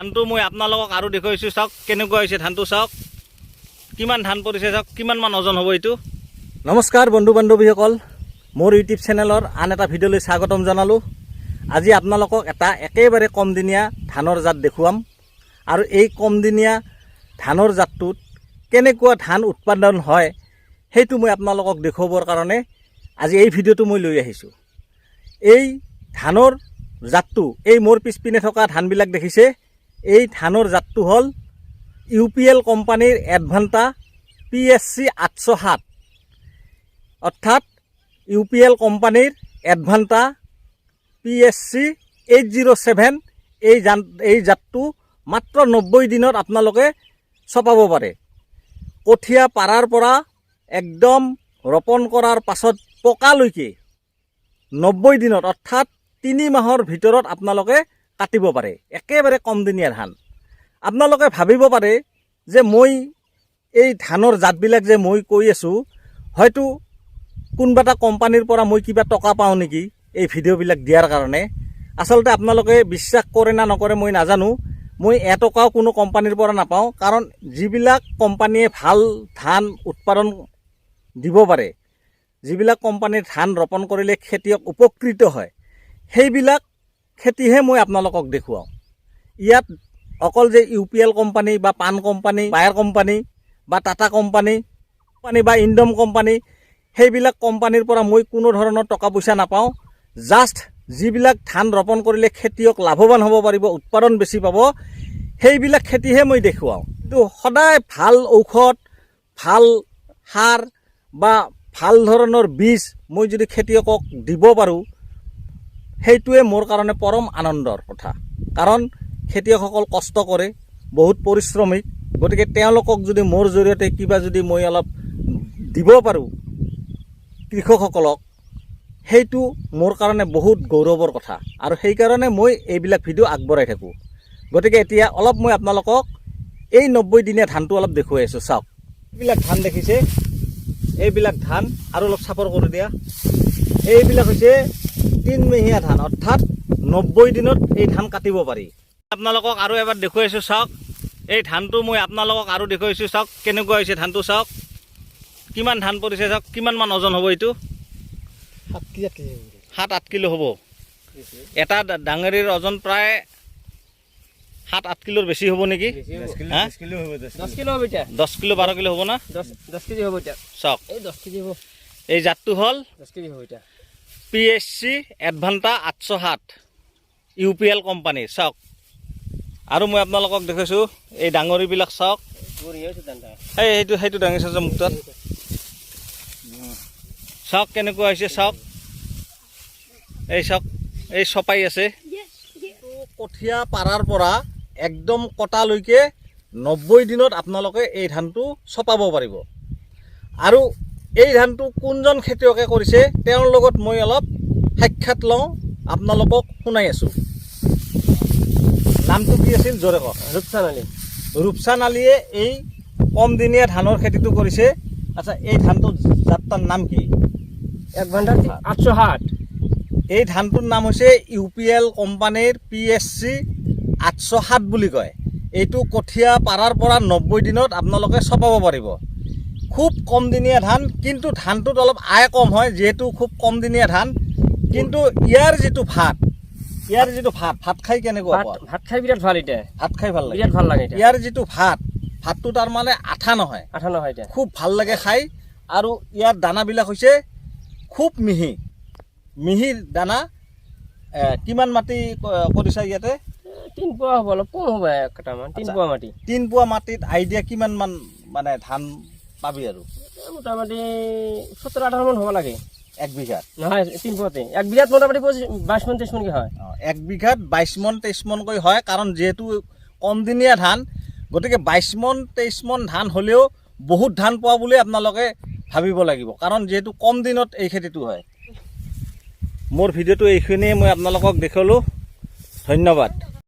ধানটো মই আপোনালোকক আৰু দেখুৱাইছোঁ, চাওক, কেনেকুৱা হৈছে ধানটো, চাওক। কিমান ধান পৰিছে, চাওক, কিমান মান ওজন হ'ব এইটো। নমস্কাৰ বন্ধু বান্ধৱীসকল মোৰ ইউটিউব চেনেলৰ আন এটা ভিডিঅ'লৈ স্বাগতম জনালোঁ। আজি আপোনালোকক এটা একেবাৰে কমদিনীয়া ধানৰ জাত দেখুৱাম। আৰু এই কমদিনীয়া ধানৰ জাতটোত কেনেকুৱা ধান উৎপাদন হয়, সেইটো মই আপোনালোকক দেখুৱাবৰ কাৰণে আজি এই ভিডিঅ'টো মই লৈ আহিছোঁ। এই ধানৰ জাতটো, এই মোৰ পিছপিনে থকা ধানবিলাক দেখিছে এই ধানৰ জাতটো হ'ল ইউ পি এল কোম্পানীৰ এডভান্টা পি এছ চি আঠশ সাত। অৰ্থাৎ ইউ পি এল কোম্পানীৰ Advanta P S C eight zero' seven. এই জান এই জাতটো মাত্ৰ নব্বৈ দিনত আপোনালোকে চপাব পাৰে। কঠীয়া পাৰাৰ পৰা একদম ৰোপণ কৰাৰ পাছত পকালৈকে। নব্বৈ দিনত, অৰ্থাৎ তিনি মাহৰ ভিতৰত আপোনালোকে কাটিব পাৰে। একেবাৰে কমদিনীয়া ধান। আপোনালোকে ভাবিব পাৰে যে মই এই ধানৰ জাতবিলাক যে মই কৈ আছোঁ, হয়তো কোনোবা এটা কোম্পানীৰ পৰা মই কিবা টকা পাওঁ নেকি এই ভিডিঅ'বিলাক দিয়াৰ কাৰণে। আচলতে আপোনালোকে বিশ্বাস কৰে না নকৰে মই নাজানো। মই এটকাও কোনো কোম্পানীৰ পৰা নাপাওঁ, কাৰণ যিবিলাক কোম্পানীয়ে ভালো ধান উৎপাদন দিব পাৰে, যিবিলাক কোম্পানীৰ ধান ৰোপণ কৰিলে খেতিয়ক উপকৃত হয়, সেইবিলাক খেতিহে মই আপোনালোকক দেখুৱাওঁ। ইয়াত অকল যে ইউ পি এল কোম্পানী বা পান কোম্পানী, বায়াৰ কোম্পানী বা টাটা কোম্পানী কোম্পানী বা ইণ্ডম কোম্পানী, সেইবিলাক কোম্পানীৰ পৰা মই কোনো ধৰণৰ টকা পইচা নাপাওঁ। জাষ্ট যিবিলাক ধান ৰোপণ কৰিলে খেতিয়ক লাভৱান হ'ব পাৰিব, উৎপাদন বেছি পাব, সেইবিলাক খেতিহে মই দেখুৱাওঁ। কিন্তু সদায় ভালো ঔষধ, ভালো সাৰ বা ভালো ধৰণৰ বীজ মই যদি খেতিয়কক দিব পাৰোঁ সেইটোৱে মোৰ কাৰণে পৰম আনন্দৰ কথা। কাৰণ খেতিয়কসকল কষ্ট কৰে, বহুত পৰিশ্ৰমিক গতিকে তেওঁলোকক যদি মোৰ জৰিয়তে কিবা যদি মই অলপ দিব পাৰোঁ কৃষকসকলক, সেইটো মোৰ কাৰণে বহুত গৌৰৱৰ কথা। আৰু সেইকাৰণে মই এইবিলাক ভিডিঅ' আগবঢ়াই থাকোঁ। গতিকে এতিয়া অলপ মই আপোনালোকক এই নব্বৈ দিনীয়া ধানটো অলপ দেখুৱাই আছোঁ। চাওক, এইবিলাক ধান দেখিছে? এইবিলাক ধান আৰু অলপ চাপৰ কৰি দিয়া। এইবিলাক হৈছে তিনমহীয়া ধান অৰ্থাৎ নব্বৈ দিনত এই ধান কাটিব পাৰি। আপোনালোকক আৰু এবাৰ দেখুৱাইছোঁ চাওক। এই ধানটো মই আপোনালোকক আৰু দেখুৱাইছোঁ চাওক কেনেকুৱা হৈছে ধানটো চাওক। কিমান ধান পৰিছে চাওক কিমান মান ওজন হ'ব এইটো? সাত আঠ কিলো হ'ব। এটা ডাঙৰিৰ ওজন প্ৰায় সাত আঠ কিলোৰ বেছি হ'ব নেকি? দশ কিলো দহ কিলো হ'ব না? দশ কেজি হবে এটা চাওক। এই দশ কেজি হব। এই জাতটো হ'ল দশ কেজি হবে এটা পি এইচ চি এডভান্টা আঠশ সাত। ইউ পি এল কোম্পানী চাওক। আৰু মই আপোনালোকক দেখাইছোঁ, এই ডাঙৰিবিলাক চাওক। এই সেইটো সেইটো দাঙিছে যে মোক তাত চাওক কেনেকুৱা হৈছে, চাওক। এই চাওক, এই চপাই আছে। কঠীয়া পাৰাৰ পৰা একদম কটালৈকে নব্বৈ দিনত আপোনালোকে এই ধানটো চপাব পাৰিব। আৰু এই ধানটো কোনজন খেতিয়কে কৰিছে তেওঁৰ লগত মই অলপ সাক্ষাৎ লওঁ আপোনালোকক শুনাই আছোঁ। নামটো কি আছিল? জোৰে কওক। ৰূপচান আলি। ৰূপচান আলীয়ে এই কমদিনীয়া ধানৰ খেতিটো কৰিছে। আচ্ছা এই ধানটো জাতটাৰ নাম কি? এক ঘণ্টা আটশো ষাট এই ধানটোৰ নাম হৈছে ইউ পি এল কোম্পানীৰ পি এছ চি আঠশ সাত বুলি কয়। এইটো কঠীয়া পাৰাৰ পৰা নব্বৈ দিনত আপোনালোকে চপাব পাৰিব। খুব কমদিনীয়া ধান কিন্তু ধানটোত অলপ আয় কম হয় যিহেতু খুব কমদিনীয়া ধান। কিন্তু ইয়াৰ যিটো ভাত ইয়াৰ যিটো ভাত ভাত খাই কেনেকুৱা ভাত ভাত খাই বিৰাট ভালো এটা ভাত খাই ভালো লাগে। বিৰাট ভালো লাগে ইয়াৰ যিটো ভাত ভাতটো তাৰমানে আঠা নহয়। আঠা নহয় এটা খুব ভালো লাগে খাই। আৰু ইয়াৰ দানাবিলাক হৈছে খুব মিহি। মিহি দানা কিমান মাটি কৰিছা ইয়াতে? তিন পোৱা হ'ব অলপ কম হ'ব কেইটামান তিন আচ্ছা। পোৱা মাটি। তিন পোৱা মাটিত আইডিয়া কিমান মান মানে ধান পাবি আৰু। মোটামুটি সত্তৰ আঠাৰ মান হ'ব লাগে এক বিঘাত। নহয় তিন পোৱাতে। এক বিঘাত মোটামুটি বাইছ মান ত্ৰিছ মানকে হয়। এক বিঘাত বাইছ মন তেইছ মনকৈ হয় কাৰণ যিহেতু কমদিনীয়া ধান গতিকে বাইছ মন তেইছ মন ধান হ'লেও বহুত ধান পোৱা বুলি আপোনালোকে ভাবিব লাগিব। কাৰণ যিহেতু কম দিনত এই খেতিটো হয়। মোৰ ভিডিঅ'টো এইখিনিয়ে মই আপোনালোকক দেখুৱালোঁ। ধন্যবাদ।